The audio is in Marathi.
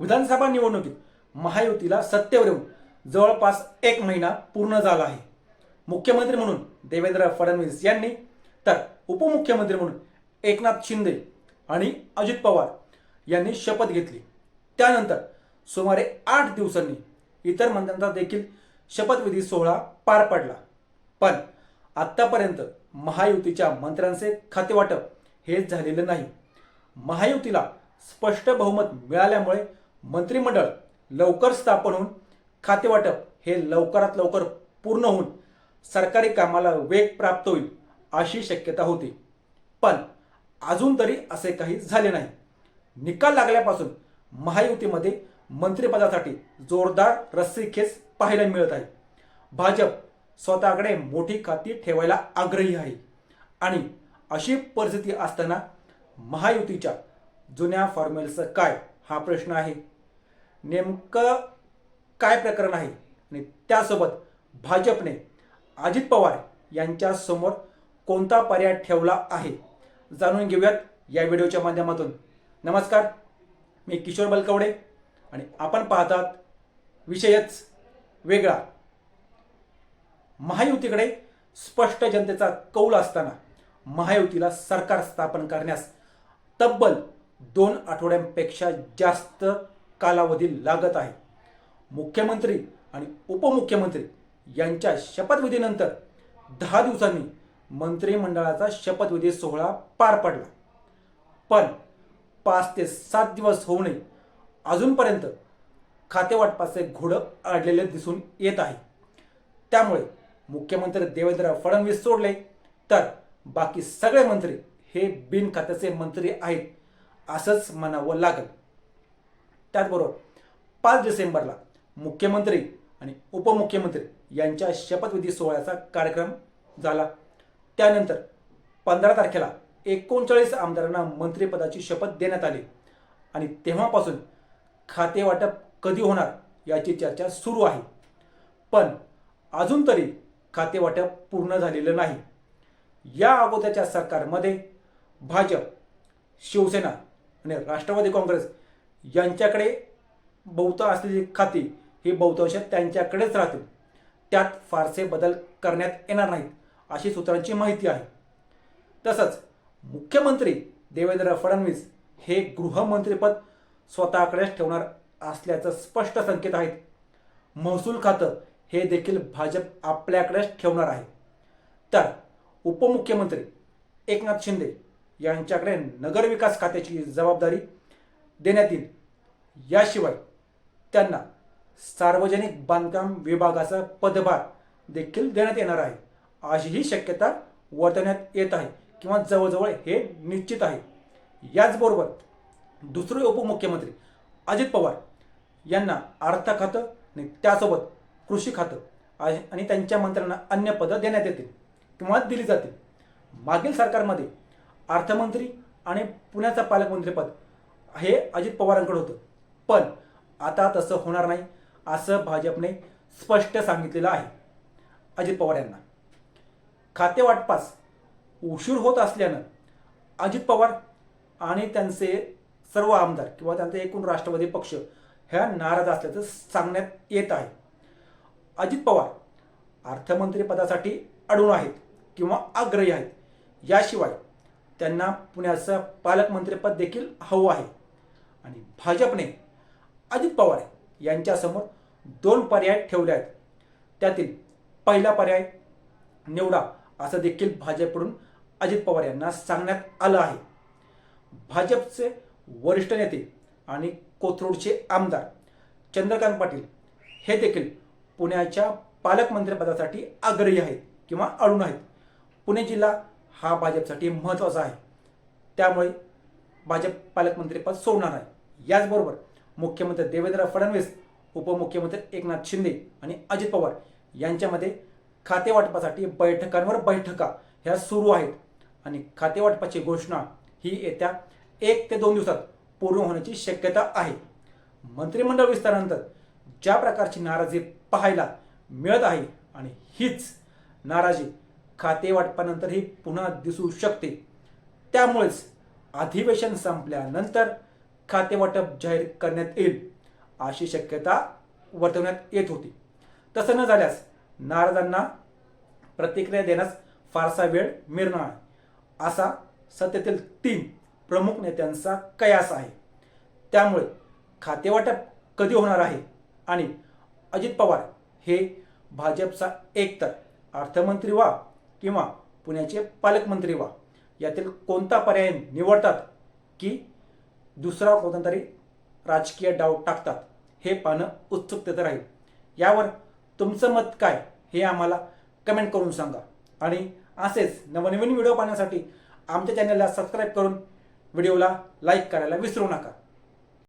विधानसभा निवडणुकीत महायुतीला सत्तेवर येऊन जवळपास एक महिना पूर्ण झाला आहे. मुख्यमंत्री म्हणून देवेंद्र फडणवीस यांनी तर उपमुख्यमंत्री म्हणून एकनाथ शिंदे आणि अजित पवार यांनी शपथ घेतली. त्यानंतर सुमारे आठ दिवसांनी इतर मंत्र्यांचा देखील शपथविधी सोहळा पार पडला. पण आत्तापर्यंत महायुतीच्या मंत्र्यांचे खातेवाटप हे झालेलं नाही. महायुतीला स्पष्ट बहुमत मिळाल्यामुळे मंत्रिमंडळ लवकर स्थापन होऊन खातेवाटप हे लवकरात लवकर पूर्ण होऊन सरकारी कामाला वेग प्राप्त होईल अशी शक्यता होती. पण अजून तरी असे काही झाले नाही. निकाल लागल्यापासून महायुतीमध्ये मंत्रिपदासाठी जोरदार रस्सीखेच पाहायला मिळत आहे. भाजप स्वतःकडे मोठी खाती ठेवायला आग्रही आहे. आणि अशी परिस्थिती असताना महायुतीच्या जुन्या फॉर्म्युलचं काय? हा प्रश्न आहे. नेमकं काय प्रकरण आहे? आणि त्यासोबत भाजपने अजित पवार यांच्यासमोर कोणता पर्याय ठेवला आहे? जाणून घेऊयात या व्हिडिओच्या माध्यमातून. नमस्कार मी किशोर बलकवडे आणि आपण पाहतात विषयच वेगळा. महायुतीकडे स्पष्ट जनतेचा कौल असताना महायुतीला सरकार स्थापन करण्यास तब्बल दोन आठवड्यांपेक्षा जास्त कालावधी लागत आहे. मुख्यमंत्री आणि उपमुख्यमंत्री यांच्या शपथविधीनंतर दहा दिवसांनी मंत्रिमंडळाचा शपथविधी सोहळा पार पडला. पण पाच ते सात दिवस होऊनही अजूनपर्यंत खातेवाटपाचे घोडं अडलेले दिसून येत आहे. त्यामुळे मुख्यमंत्री देवेंद्र फडणवीस सोडले तर बाकी सगळे मंत्री हे बिन खात्याचे मंत्री आहेत असंच म्हणावं लागेल. त्याचबरोबर पाच डिसेंबरला मुख्यमंत्री आणि उपमुख्यमंत्री यांच्या शपथविधी सोहळ्याचा कार्यक्रम झाला. त्यानंतर पंधरा तारखेला एकोणचाळीस आमदारांना मंत्रिपदाची शपथ देण्यात आली आणि तेव्हापासून खाते वाटप कधी होणार याची चर्चा सुरू आहे. पण अजून तरी खाते वाटप पूर्ण झालेलं नाही. या अगोदरच्या सरकारमध्ये भाजप शिवसेना आणि राष्ट्रवादी काँग्रेस यांच्याकडे बहुता असलेली खाती ही बहुतांश त्यांच्याकडेच राहतील. त्यात फारसे बदल करण्यात येणार नाहीत अशी सूत्रांची माहिती आहे. तसंच मुख्यमंत्री देवेंद्र फडणवीस हे गृहमंत्रीपद स्वतःकडेच ठेवणार असल्याचं स्पष्ट संकेत आहेत. महसूल खातं हे देखील भाजप आपल्याकडेच ठेवणार आहे. तर उपमुख्यमंत्री एकनाथ शिंदे यांच्याकडे नगरविकास खात्याची जबाबदारी देण्यात येईल. याशिवाय त्यांना सार्वजनिक बांधकाम विभागाचा पदभार देखील देण्यात येणार आहे. अशीही शक्यता वर्तवण्यात येत आहे किंवा जवळजवळ हे निश्चित आहे. याचबरोबर दुसरे उपमुख्यमंत्री अजित पवार यांना अर्थ खातं आणि त्यासोबत कृषी खातं आहे आणि त्यांच्या मंत्र्यांना अन्य पदं देण्यात येतील किंवा दिली जातील. मागील सरकारमध्ये अर्थमंत्री आणि पुण्याचं पालकमंत्रीपद हे अजित पवारांकडे होतं. पण आता तसं होणार नाही असं भाजपने स्पष्ट सांगितलेलं आहे. अजित पवार यांना. खाते वाटपास उशीर होत असल्यानं अजित पवार आणि त्यांचे सर्व आमदार किंवा त्यांचे एकूण राष्ट्रवादी पक्ष ह्या नाराज असल्याचं सांगण्यात येत आहे. अजित पवार अर्थमंत्रीपदासाठी अडून आहेत किंवा आग्रही आहेत याशिवाय त्यांना पुण्याचं पालकमंत्रीपद देखील हवं आहे. आणि भाजपने अजित पवार यांच्यासमोर दोन पर्याय ठेवले आहेत. त्यातील पहिला पर्याय निवडा असं देखील भाजपकडून अजित पवार यांना सांगण्यात आलं आहे. भाजपचे वरिष्ठ नेते आणि कोथरूडचे आमदार चंद्रकांत पाटील हे देखील पुण्याच्या पालकमंत्रीपदासाठी आग्रही आहेत किंवा अडून आहेत. पुणे जिल्हा हा भाजपसाठी महत्त्वाचा आहे. त्यामुळे भाजप पालकमंत्रीपद सोडणार आहे याचबरोबर मुख्यमंत्री देवेंद्र फडणवीस उपमुख्यमंत्री एकनाथ शिंदे आणि अजित पवार यांच्यामध्ये खातेवाटपासाठी बैठकांवर बैठका ह्या सुरू आहेत. आणि खातेवाटपाची घोषणा ही येत्या एक ते दोन दिवसात पूर्ण होण्याची शक्यता आहे. मंत्रिमंडळ विस्तारानंतर ज्या प्रकारची नाराजी पाहायला मिळत आहे आणि हीच नाराजी खाते वाटपानंतरही पुन्हा दिसू शकते. त्यामुळेच अधिवेशन संपल्यानंतर खातेवाटप जाहीर करण्यात येईल अशी शक्यता वर्तवण्यात येत होती. तसं न झाल्यास नाराजांना प्रतिक्रिया देण्यास फारसा वेळ मिळणार नाही असा सत्तेतील तीन प्रमुख नेत्यांचा कयास आहे. त्यामुळे खातेवाटप कधी होणार आहे आणि अजित पवार हे भाजपचा एकतर अर्थमंत्री व्हा किंवा पुण्याचे पालकमंत्री व्हा यातील कोणता पर्याय निवडतात की दुसरा कोणता तरी राजकीय डाव टाकतात. हे पाहणं उत्सुकतेचं राहील. यावर तुमचं मत काय? हे आम्हाला कमेंट करून सांगा. आणि असेच नवनवीन व्हिडिओ पाहण्यासाठी आमच्या चॅनलला सबस्क्राईब करून व्हिडिओला लाईक करायला विसरू नका.